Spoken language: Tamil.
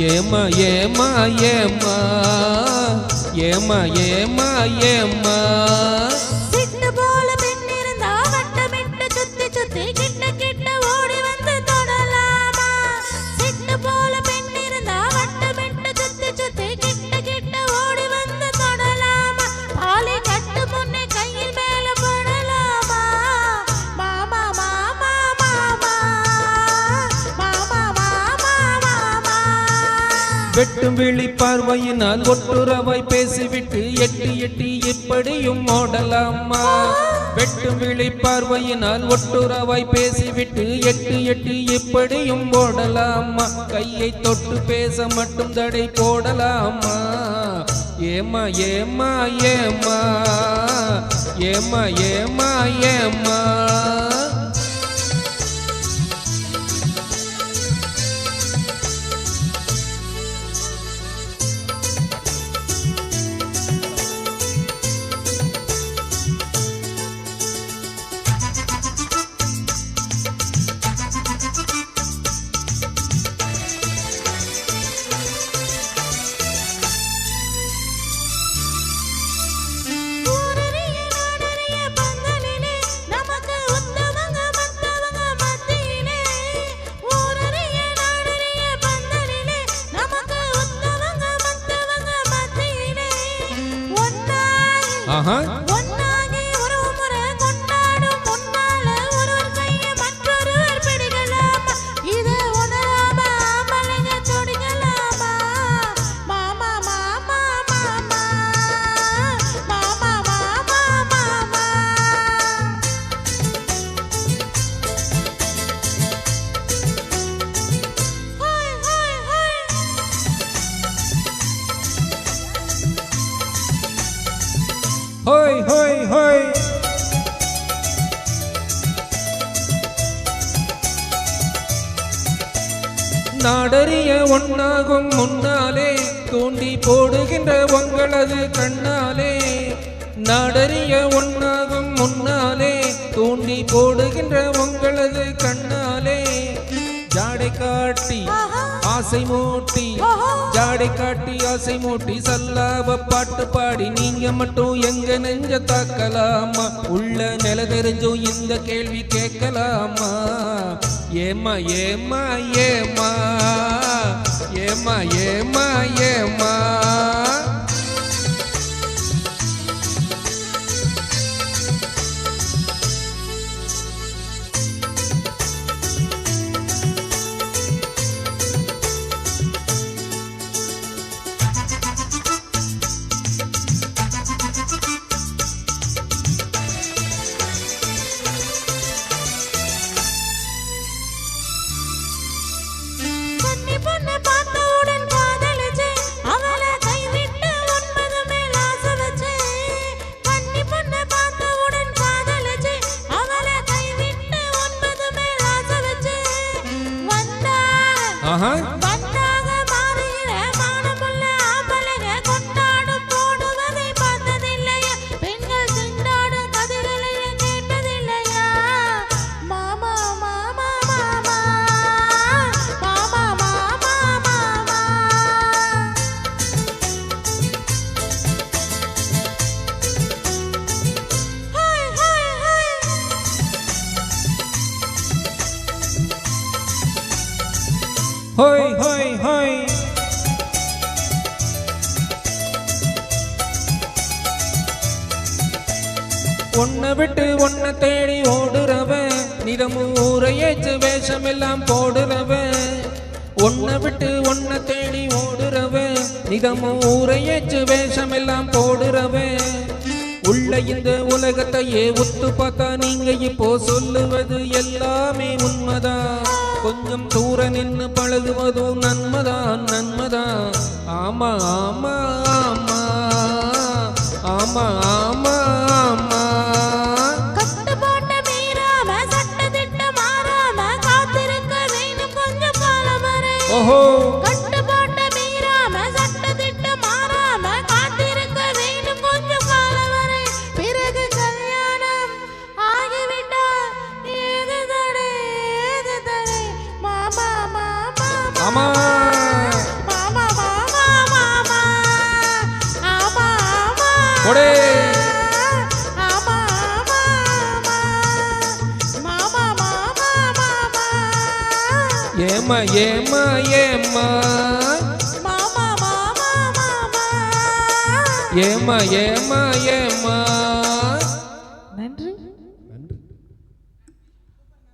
ஏமா ஏமா ஏமா. ஏமா ஏமா ஏமா. வெட்டும் விழி பார்வையினால் ஒட்டுறவாய் பேசிவிட்டு எட்டி எட்டி எப்படியும் ஓடலாமா? வெட்டும் விழி பார்வையினால் ஒட்டுறவாய் பேசிவிட்டு எட்டு எட்டு இப்படியும் ஓடலாமா? கையை தொட்டு பேச மட்டும் தடை போடலாமா? ஏமா ஏமா ஏமா ஏமா ஏமா ஏமா Uh huh. ஹோய் ஹோய் ஹோய் நாடறிய ஒன்றாகும் முன்னாலே தூண்டி போடுகின்ற உங்களது கண்ணாலே. நாடறிய ஒன்றாகும் முன்னாலே தூண்டி போடுகின்ற உங்களது கண்ணாலே. ஜாடை காட்டி ஆசை மூட்டி ஜாடை காட்டி ஆசை மூட்டி சல்லாப பாட்டு பாடி நீங்க மட்டும் எங்க நெஞ்ச தாக்கலாமா? உள்ள நில தெரிஞ்சும் இந்த கேள்வி கேட்கலாமா? ஏமா ஏமா ஏமா ஏமா ஏமா ஏமா ஹோய் ஹோய் ஹோய் உன்னை விட்டு உன்னை தேடி ஓடுறவன் நிதமும் ஊரையேச்சு வேஷமெல்லாம் போடுறவன் உன்னை விட்டு உன்னை தேடி ஓடுறவன் நிதமும் ஊரையேச்சு வேஷமெல்லாம் போடுறவன் இந்த உலகத்தையே உத்து பார்த்தா நீங்க இப்போ சொல்லுவது எல்லாமே உண்மைதான் கொஞ்சம் தூர நின்னு பழகுவதும் நன்மைதான் நன்மைதான் ஆமா ஆமா ஆமா ஆமா ஆமா ஆமா. கட்டு மாமா. கொடே ஏமா ஏமா ஏமா ஏமா ஏமா ஏமா